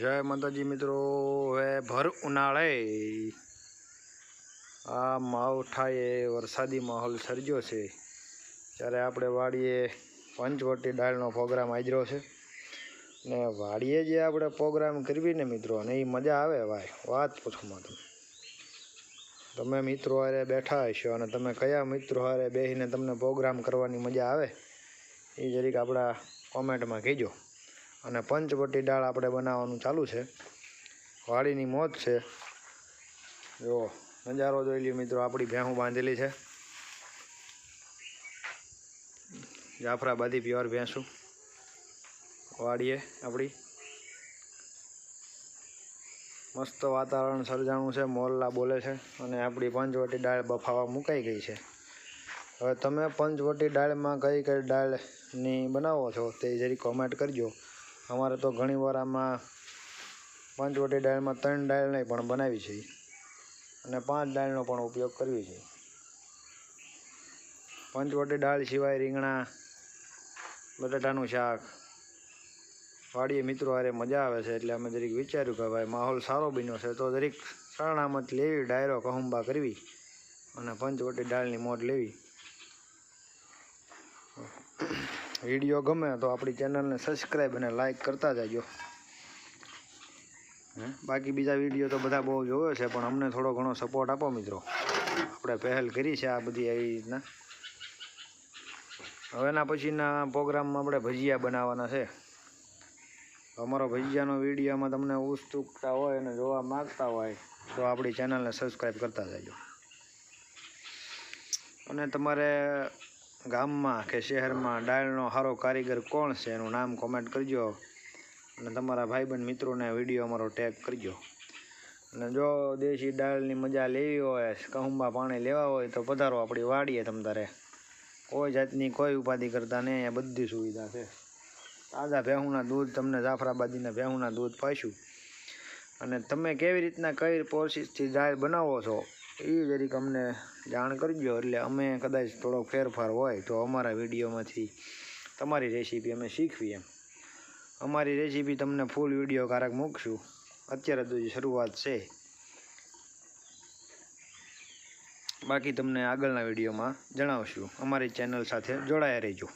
જય માતાજી મિત્રો, હવે ભર ઉનાળે. આ માવઠાએ વરસાદી માહોલ સર્જ્યો છે. ત્યારે આપણે વાડીએ પંચવટી દાળનો પ્રોગ્રામ આજરો છે. ને વાડીએ જે આપણે પ્રોગ્રામ કરવી ને મિત્રો, અને એ મજા આવે ભાઈ, વાત પૂછવામાં તમે તમે મિત્રો હારે બેઠા હશો અને તમે કયા મિત્રો હારે બેસીને તમને પ્રોગ્રામ કરવાની મજા આવે, એ જરીક આપણા કોમેન્ટમાં કહેજો. અને પંચવટી દાળ આપણે બનાવવાનું ચાલુ છે. વાડીની મોજ છે. જો નજારો જોઈ લ્યો મિત્રો, આપણી ભેહું બાંધેલી છે. જાફરાબાદી પ્યોર ભેંસું. વાડીએ આપણી. મસ્ત વાતાવરણ સર્જાણું છે મોરલા બોલે છે અને આપણી પંચવટી દાળ બફાવા મુકાઈ ગઈ છે. હવે તમે પંચવટી દાળમાં કઈ કઈ દાળની બનાવો છો તે જરી કોમેન્ટ કરજો. અમારે તો ઘણીવાર આમાં પંચવટી દાળમાં ત્રણ નહીં, પણ બનાવી છે. અને પાંચ દાળનો પણ ઉપયોગ કરવી છે પંચવટી દાળ સિવાય રીંગણા, બટાટાનું શાક, વાડીએ મિત્રો હારે મજા આવે છે, એટલે અમે જરીક વિચાર્યું કે ભાઈ માહોલ સારો બન્યો છે, તો જરીક સરણામત લેવી, ડાયરો કહુંબા કરવી અને પંચવટી દાળની મોટ લેવી. વીડિયો ગમે તો આપણી ચેનલને સબસ્ક્રાઈબ અને લાઈક કરતા જાજો. બાકી બીજા વીડિયો તો બધા બહુ જોયો છે, પણ અમને થોડો ઘણો સપોર્ટ આપો મિત્રો. આપણે પહેલ કરી છે આ બધી એવી રીતના. હવેના પછીના પ્રોગ્રામમાં આપણે ભજીયા બનાવવાના છે. અમારો ભજીયાનો વિડીયોમાં તમને ઉત્સુકતા હોય અને જોવા માગતા હોય, તો આપણી ચેનલને સબસ્ક્રાઈબ કરતા જાજો. અને તમારે ગામમાં કે શહેરમાં ડાળનો સારો કારીગર કોણ છે એનું નામ કોમેન્ટ કરજો. અને તમારા ભાઈબંધ મિત્રોને વીડિયો અમારો ટેગ કરજો. અને જો દેશી ડાળની મજા લેવી હોય કહુંબા પાણી લેવા હોય, તો પધારો આપણી વાડીએ તમ તારે. કોઈ જાતની કોઈ ઉપાધિ કરતા નહીં, અહીંયા બધી સુવિધા છે. તાજા ભેહુંના દૂધ તમને જાફરાબાદીના ભેહુંના દૂધ પાઈશું અને તમે કેવી રીતના કઈ પ્રોસેસથી દાળ બનાવો છો? એ જરીક અમને જાણ કરજો, એટલે અમે કદાચ થોડો ફેરફાર હોય તો અમારા વિડીયોમાંથી તમારી રેસીપી અમે શીખવી એમ. અમારી રેસીપી તમને ફૂલ વીડિયો કારક મૂકશું. અત્યારે તો શરૂઆત છે. બાકી તમને આગળના વિડીયોમાં જણાવશું. અમારી ચેનલ સાથે જોડાયા રહેજો.